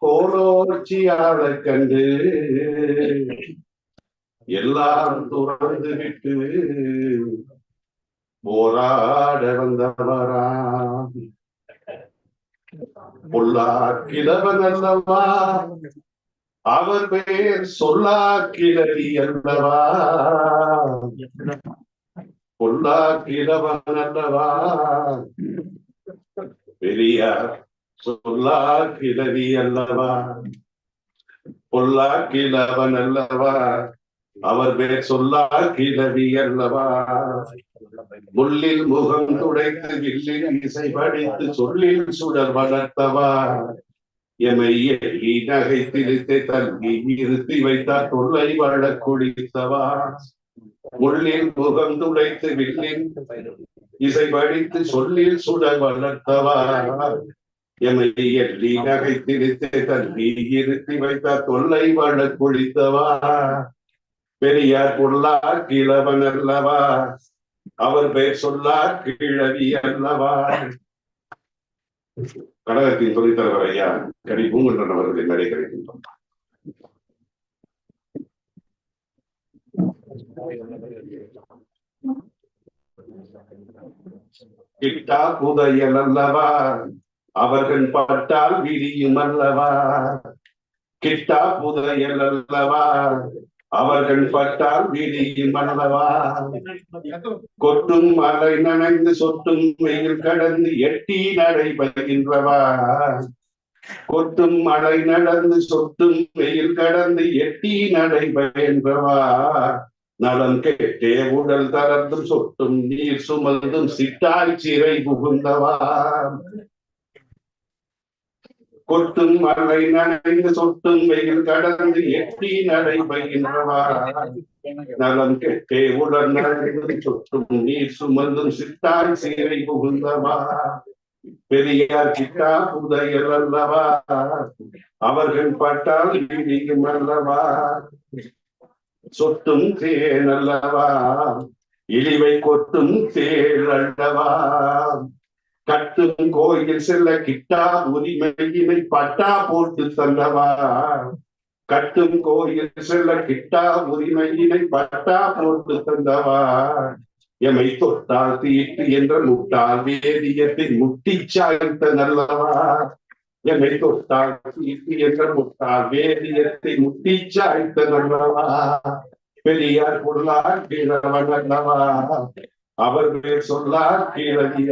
கோலோச்சியாளை கண்டு எல்லாரும் துறந்து விட்டு போராட வந்தவரா பொல்லா கிழவன் அல்லவா அவர் பேர் சொல்லா கிழவி அல்லவா? பொல்லா கிழவன் அல்லவா பெரியார் சொல்லா கிழவி அல்லவா பொல்லா கிழவன் அல்லவா அவர் பேர் சொல்லா கிழவி அல்லவா முள்ளில் முகம் துடைத்து வில்லில் இசை படித்து சொல்லில் சுடர் வளர்த்தவா? எமை எள்ளி நகை திரித்து தள்ளி நிறுத்தி வைத்தார் தொல்லை வாழ குடித்தவா? முள்ளில் முகம் துடைத்து வில்லில் இசை படித்து சொல்லில் சுடர் வளர்த்தவா? எமை எள்ளி நகை திரித்து வைத்தார் தொல்லை வாழ குளித்தவா பெரியார் பொல்லா கிழவன் அல்லவா? அவர் பெயர் சொல்லார் கிழவி அல்லவா? கடகத்தின் துணைத்தலைவர் ஐயா கனி பூங்குன்றன் அவர்களை நடைபெறுகின்றோம் கிட்டா புதையல் அல்லவா? அவர்கள் பட்டால் விரியும் அல்லவா கிட்டா புதையல் அல்லவா அவர்கள் பட்டால் விரியும் அல்லவா கொட்டும் மலை நனைந்து சொட்டும் வெயில் கடந்து எட்டி நடைபெறுகின்றவா கொட்டும் மழை நடந்து சொட்டும் வெயில் கடந்து எட்டி நடைபெறுகின்றவா நலம் கேட்டே உடல் தளர்ந்தும் சொட்டும் நீர் சுமந்தும் சிட்டாய் சிறை புகுந்தவா? கொட்டும் மழை நனைந்து சொட்டும் வெயில் கடந்து எப்படி நடைபெறுகின்றவா நலம் கெட்டே உடல் நடந்து சொட்டும் நீர் சுமந்தும் சித்தாய் சீரை புகுந்தவா. பெரியார் சித்தா புதையல் அல்லவா. அவர்கள் பட்டால் இடியும் அல்லவா. சொட்டும் தேன் அல்லவா. இழிவை கொட்டும் தேர் அல்லவா. கட்டும் கோயில் செல்ல கிட்டா உரிமையினை பட்டா போட்டு தந்தவா கட்டும் கோயில் செல்ல கிட்டா உரிமையினை பட்டா போட்டு தந்தவா எமை தொட்டால் தீட்டு என்ற முட்டால் வேதியத்தை முட்டி சாய்த்த நல்லவா? எமை தொட்டால் தீட்டு என்ற முட்டால் வேதியத்தை முட்டி சாய்த்த நல்லவா? பெரியார் பொருளார் வீரவன் அல்லவா? அவர் பேர் சொல்லார் கீழவி